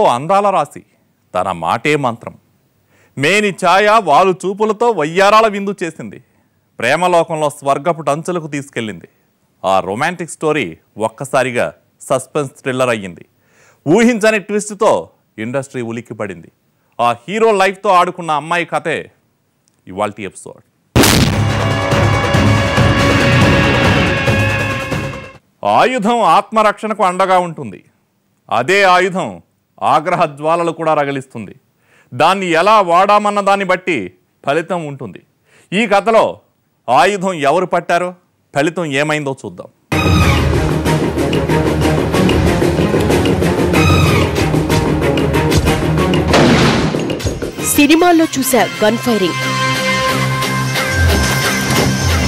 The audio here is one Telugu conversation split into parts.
ఓ అందాల రాశి. తన మాటే మంత్రం. మేని ఛాయ వాలు చూపులతో వయ్యారాల విందు చేసింది. ప్రేమలోకంలో స్వర్గపు టంచులకు తీసుకెళ్ళింది. ఆ రొమాంటిక్ స్టోరీ ఒక్కసారిగా సస్పెన్స్ థ్రిల్లర్ అయ్యింది. ఊహించని ట్విస్ట్తో ఇండస్ట్రీ ఉలిక్కిపడింది. ఆ హీరో లైఫ్తో ఆడుకున్న అమ్మాయి కథే ఇవాల్టి ఎపిసోడ్. ఆయుధం ఆత్మరక్షణకు అండగా ఉంటుంది. అదే ఆయుధం ఆగ్రహ జ్వాలలు కూడా రగిలిస్తుంది. దాన్ని ఎలా వాడామన్న దాన్ని బట్టి ఫలితం ఉంటుంది. ఈ కథలో ఆయుధం ఎవరు పట్టారో ఫలితం ఏమైందో చూద్దాం. సినిమాల్లో చూసా గన్ ఫైరింగ్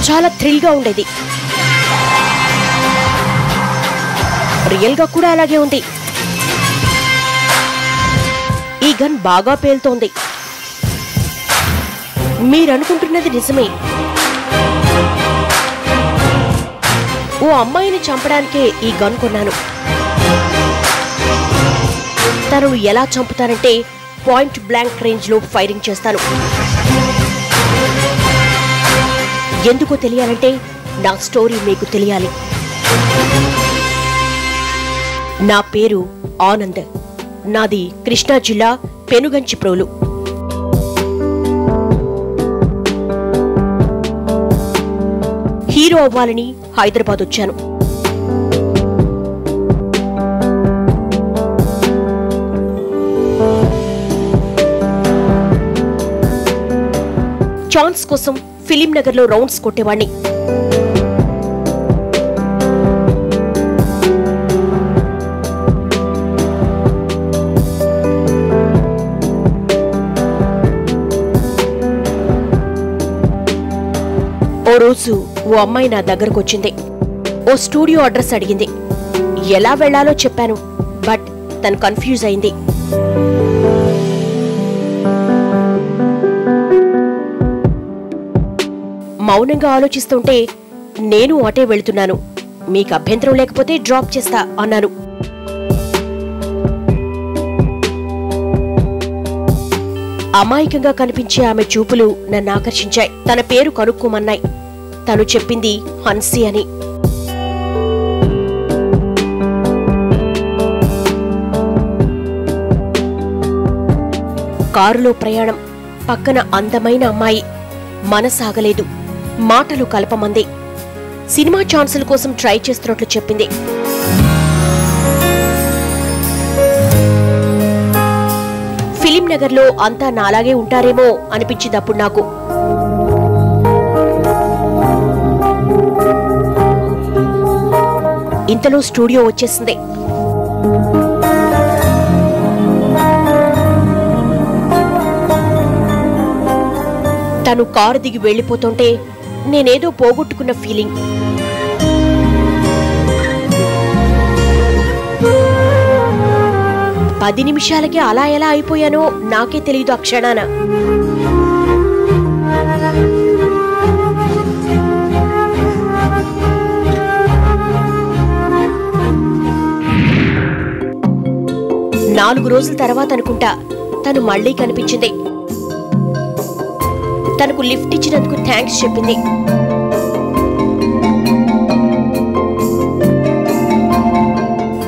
చాలా థ్రిల్గా ఉండేది. రియల్గా కూడా అలాగే ఉంది. ఈ గన్ బాగా పేలుతోంది. మీరనుకుంటున్నది నిజమే. ఓ అమ్మాయిని చంపడానికే ఈ గన్ కొన్నాను. తనను ఎలా చంపుతానంటే పాయింట్ బ్లాంక్ రేంజ్లో ఫైరింగ్ చేస్తాను. ఎందుకో తెలియాలంటే నా స్టోరీ మీకు తెలియాలి. నా పేరు ఆనంద్. నాది కృష్ణా జిల్లా పెనుగంచిప్రోలు హీరో అవ్వాలని హైదరాబాద్ వచ్చాను. ఛాన్స్ కోసం ఫిలిం నగర్లో రౌండ్స్ కొట్టేవాణ్ణి. రోజు ఓ అమ్మాయి నా దగ్గరకు వచ్చింది ఓ స్టూడియో అడ్రస్ అడిగింది. ఎలా వెళ్ళాలో చెప్పాను బట్ తను కన్ఫ్యూజ్ అయింది. మౌనంగా ఆలోచిస్తుంటే నేను అటే వెళ్తున్నాను. మీకు అభ్యంతరం లేకపోతే డ్రాప్ చేస్తా అన్నాను. అమాయకంగా కనిపించే ఆమె చూపులు నన్ను ఆకర్షించాయి. తన పేరు కనుక్కోమన్నాయి. తను చెప్పింది హన్సి అని. కారులో ప్రయాణం. పక్కన అందమైన అమ్మాయి. మనసాగలేదు. మాటలు కలపమంది. సినిమా ఛాన్సుల కోసం ట్రై చేస్తున్నట్లు చెప్పింది. ఫిలిం నగర్లో అంతా నాలాగే ఉంటారేమో అనిపించింది అప్పుడు నాకు. ఇంతలో స్టూడియో వచ్చేసింది. తను కారు దిగి వెళ్ళిపోతుంటే నేనేదో పోగొట్టుకున్న ఫీలింగ్. పది నిమిషాలకే అలా ఎలా అయిపోయానో నాకే తెలియదు ఆ క్షణాన. నాలుగు రోజుల తర్వాత అనుకుంటా తను మళ్ళీ కనిపించింది. తనకు లిఫ్ట్ ఇచ్చినందుకు థ్యాంక్స్ చెప్పింది.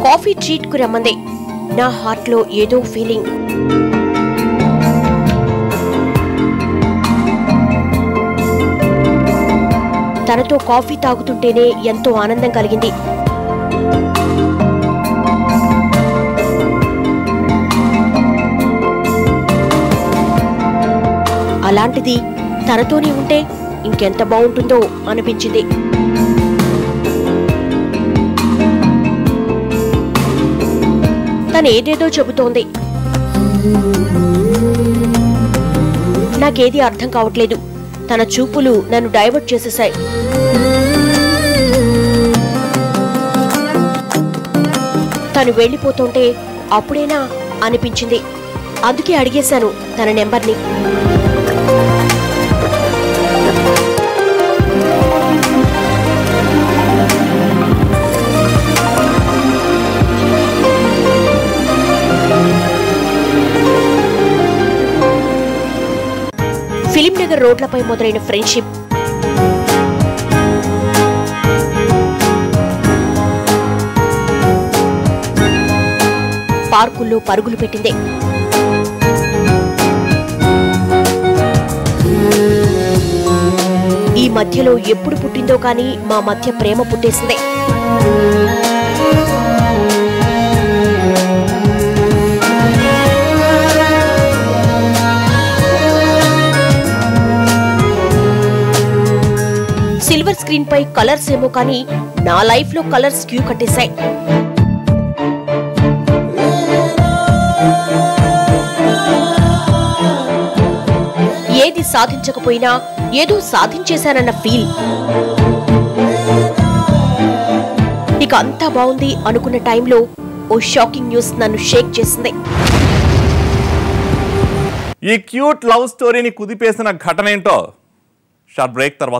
కాఫీ ట్రీట్కు రమ్మంది. నా హార్ట్లో ఏదో ఫీలింగ్. తనతో కాఫీ తాగుతుంటేనే ఎంతో ఆనందం కలిగింది. అలాంటిది తనతోనే ఉంటే ఇంకెంత బాగుంటుందో అనిపించింది. తను ఏదేదో చెబుతోంది. నాకేది అర్థం కావట్లేదు. తన చూపులు నన్ను డైవర్ట్ చేసేశాయి. తను వెళ్ళిపోతుంటే అప్పుడేనా అనిపించింది. అందుకే అడిగేశాను తన నెంబర్ని. రోడ్లపై మొదలైన ఫ్రెండ్షిప్. పార్కుల్లో పరుగులు పెట్టిందే. ఈ మధ్యలో ఎప్పుడు పుట్టిందో కానీ మా మధ్య ప్రేమ పుట్టేసిందే. సిల్వర్ స్క్రీన్ పై కలర్స్ ఏమో కానీ నా లైఫ్లో కలర్స్ క్యూ కట్టేశాయి. ఏది సాధించకపోయినా ఏదో సాధించేశానన్న ఫీల్ ఇక అంతా బాగుంది అనుకున్న టైంలో ఓ షాకింగ్ న్యూస్ నన్ను షేక్ చేసింది. ఈ క్యూట్ లవ్ స్టోరీని కుదిపేసిన ఘటన ఏంటో? షార్ట్ బ్రేక్ తర్వాత